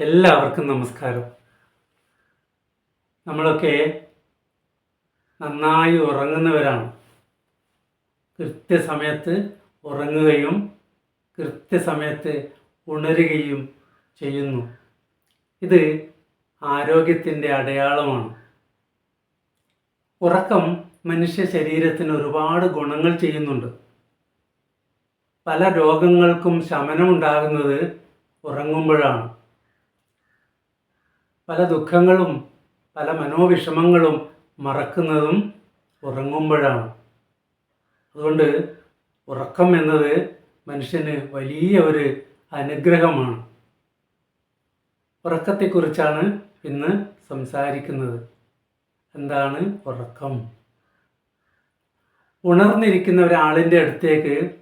എല്ലാവർക്കും നമസ്കാരം. നമ്മളൊക്കെ നന്നായി ഉറങ്ങുന്നവരാണ്. കൃത്യസമയത്ത് ഉറങ്ങുകയും കൃത്യസമയത്ത് ഉണരുകയും ചെയ്യുന്നു. ഇത് ആരോഗ്യത്തിന്റെ അടയാളമാണ്. ഉറക്കം മനുഷ്യ ശരീരത്തിന് ഒരുപാട് ഗുണങ്ങൾ ചെയ്യുന്നുണ്ട്. പല രോഗങ്ങൾക്കും ശമനമുണ്ടാകുന്നത് ഉറങ്ങുമ്പോഴാണ്. പല ദുഃഖങ്ങളും പല മനോവിഷമങ്ങളും മറക്കുന്നതും ഉറങ്ങുമ്പോഴാണ്. അതുകൊണ്ട് ഉറക്കം എന്നത് മനുഷ്യന് വലിയ ഒരു അനുഗ്രഹമാണ്. ഉറക്കത്തെക്കുറിച്ചാണ് ഇന്ന് സംസാരിക്കുന്നത്. എന്താണ് ഉറക്കം? ഉണർന്നിരിക്കുന്ന ഒരാളിന്റെ അടുത്തേക്ക്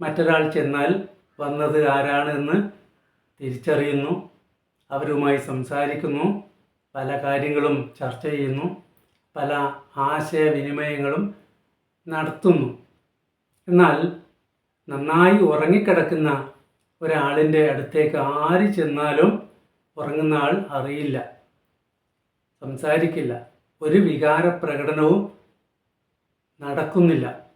മറ്റൊരാൾ ചെന്നാൽ വന്നത് ആരാണെന്ന് തിരിച്ചറിയുന്നു. അവരുമായി സംസാരിക്കുന്നു. പല കാര്യങ്ങളും ചർച്ച ചെയ്യുന്നു. പല ആശയവിനിമയങ്ങളും നടത്തുന്നു. എന്നാൽ നന്നായി ഉറങ്ങിക്കിടക്കുന്ന ഒരാളിന്റെ അടുത്തേക്ക് ആര് ചെന്നാലും ഉറങ്ങുന്ന ആൾ അറിയില്ല. സംസാരിക്കില്ല. ഒരു വികാര പ്രകടനവും നടക്കുന്നില്ല.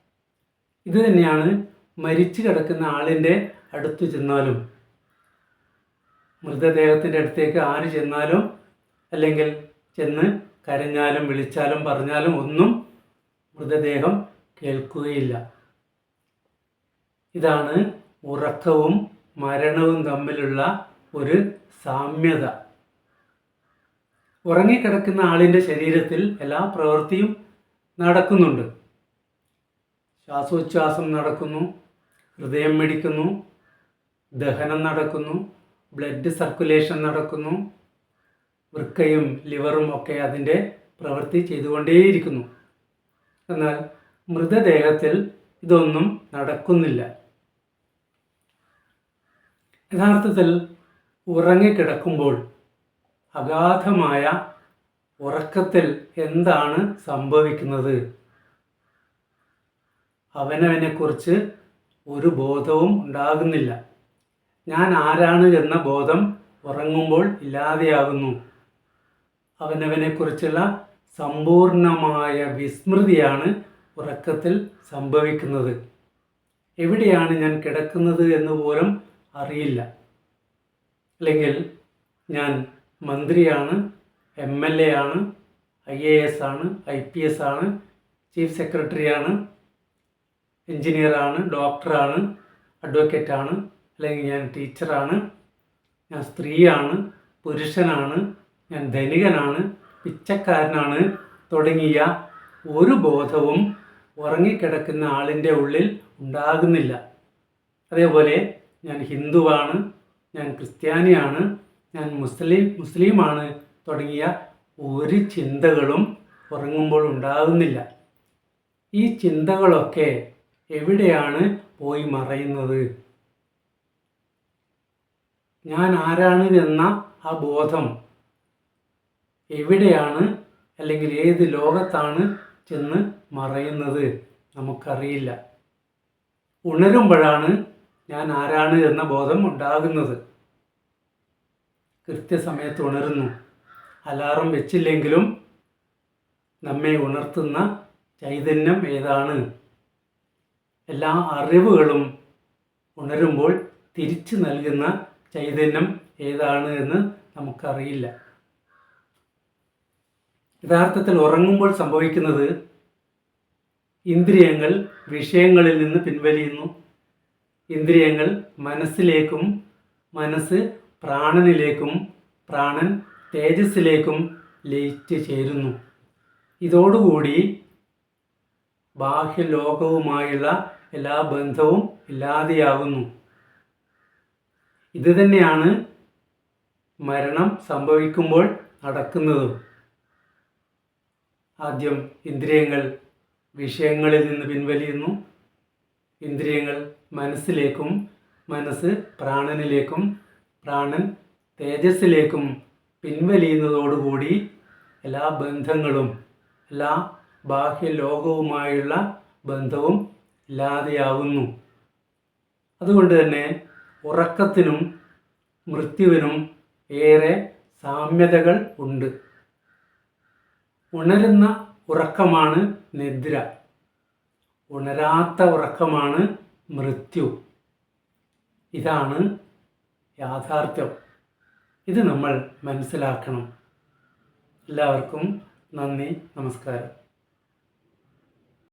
ഇത് തന്നെയാണ് മരിച്ചു കിടക്കുന്ന ആളിന്റെ അടുത്തു ചെന്നാലും മൃതദേഹത്തിന്റെ അടുത്തേക്ക് ആര് ചെന്നാലും അല്ലെങ്കിൽ ചെന്ന് കരഞ്ഞാലും വിളിച്ചാലും പറഞ്ഞാലും ഒന്നും മൃതദേഹം കേൾക്കുകയില്ല. ഇതാണ് ഉറക്കവും മരണവും തമ്മിലുള്ള ഒരു സാമ്യത. ഉറങ്ങിക്കിടക്കുന്ന ആളിന്റെ ശരീരത്തിൽ എല്ലാ പ്രവൃത്തിയും നടക്കുന്നുണ്ട്. ശ്വാസോച്ഛ്വാസം നടക്കുന്നു ഹൃദയം മിടിക്കുന്നു ദഹനം നടക്കുന്നു ബ്ലഡ് സർക്കുലേഷൻ നടക്കുന്നു. വൃക്കയും ലിവറും ഒക്കെ അതിന്റെ പ്രവൃത്തി ചെയ്തുകൊണ്ടേയിരിക്കുന്നു. എന്നാൽ മൃതദേഹത്തിൽ ഇതൊന്നും നടക്കുന്നില്ല. യഥാർത്ഥത്തിൽ ഉറങ്ങിക്കിടക്കുമ്പോൾ അഗാധമായ ഉറക്കത്തിൽ എന്താണ് സംഭവിക്കുന്നത്? അവനവനെക്കുറിച്ച് ഒരു ബോധവും ഉണ്ടാകുന്നില്ല. ഞാൻ ആരാണ് എന്ന ബോധം ഉറങ്ങുമ്പോൾ ഇല്ലാതെയാകുന്നു. അവനവനെക്കുറിച്ചുള്ള സമ്പൂർണമായ വിസ്മൃതിയാണ് ഉറക്കത്തിൽ സംഭവിക്കുന്നത്. എവിടെയാണ് ഞാൻ കിടക്കുന്നത് എന്ന് പോലും അറിയില്ല. അല്ലെങ്കിൽ ഞാൻ മന്ത്രിയാണ് എം എൽ എ ആണ് ഐ എ എസ് ആണ് ഐ പി എസ് ആണ് ചീഫ് സെക്രട്ടറിയാണ് എഞ്ചിനീയറാണ് ഡോക്ടറാണ് അഡ്വക്കേറ്റാണ് അല്ലെങ്കിൽ ഞാൻ ടീച്ചറാണ് ഞാൻ സ്ത്രീയാണ് പുരുഷനാണ് ഞാൻ ധനികനാണ് പിച്ചക്കാരനാണ് തുടങ്ങിയ ഒരു ബോധവും ഉറങ്ങിക്കിടക്കുന്ന ആളിന്റെ ഉള്ളിൽ ഉണ്ടാകുന്നില്ല. അതേപോലെ ഞാൻ ഹിന്ദുവാണ് ഞാൻ ക്രിസ്ത്യാനിയാണ് ഞാൻ മുസ്ലിം മുസ്ലിമാണ് തുടങ്ങിയ ഒരു ചിന്തകളും ഉറങ്ങുമ്പോൾ ഉണ്ടാകുന്നില്ല. ഈ ചിന്തകളൊക്കെ എവിടെയാണ് പോയി മറയുന്നത്? ഞാൻ ആരാണ് എന്ന ആ ബോധം എവിടെയാണ് അല്ലെങ്കിൽ ഏത് ലോകത്താണ് ചെന്ന് മറയുന്നത് നമുക്കറിയില്ല. ഉണരുമ്പോഴാണ് ഞാൻ ആരാണ് എന്ന ബോധം ഉണ്ടാകുന്നത്. കൃത്യസമയത്ത് ഉണരുന്നു. അലാറം വെച്ചില്ലെങ്കിലും നമ്മെ ഉണർത്തുന്ന ചൈതന്യം ഏതാണ്? എല്ലാ അറിവുകളും ഉണരുമ്പോൾ തിരിച്ചു നൽകുന്ന ചൈതന്യം ഏതാണ് എന്ന് നമുക്കറിയില്ല. യഥാർത്ഥത്തിൽ ഉറങ്ങുമ്പോൾ സംഭവിക്കുന്നത് ഇന്ദ്രിയങ്ങൾ വിഷയങ്ങളിൽ നിന്ന് പിൻവലിയുന്നു. ഇന്ദ്രിയങ്ങൾ മനസ്സിലേക്കും മനസ്സ് പ്രാണനിലേക്കും പ്രാണൻ തേജസ്സിലേക്കും ലയിച്ച് ചേരുന്നു. ഇതോടുകൂടി ബാഹ്യലോകവുമായുള്ള എല്ലാ ബന്ധവും ഇല്ലാതെയാകുന്നു. ഇത് തന്നെയാണ് മരണം സംഭവിക്കുമ്പോൾ നടക്കുന്നതും. ആദ്യം ഇന്ദ്രിയങ്ങൾ വിഷയങ്ങളിൽ നിന്ന് പിൻവലിയുന്നു. ഇന്ദ്രിയങ്ങൾ മനസ്സിലേക്കും മനസ്സ് പ്രാണനിലേക്കും പ്രാണൻ തേജസ്സിലേക്കും പിൻവലിയുന്നതോടുകൂടി എല്ലാ ബന്ധങ്ങളും എല്ലാ ബാഹ്യലോകവുമായുള്ള ബന്ധവും ഇല്ലാതെയാവുന്നു. അതുകൊണ്ട് തന്നെ ഉറക്കത്തിനും മൃത്യുവിനും ഏറെ സാമ്യതകൾ ഉണ്ട്. ഉണരുന്ന ഉറക്കമാണ് നിദ്ര. ഉണരാത്ത ഉറക്കമാണ് മൃത്യു. ഇതാണ് യാഥാർത്ഥ്യം. ഇത് നമ്മൾ മനസ്സിലാക്കണം. എല്ലാവർക്കും നന്ദി നമസ്കാരം.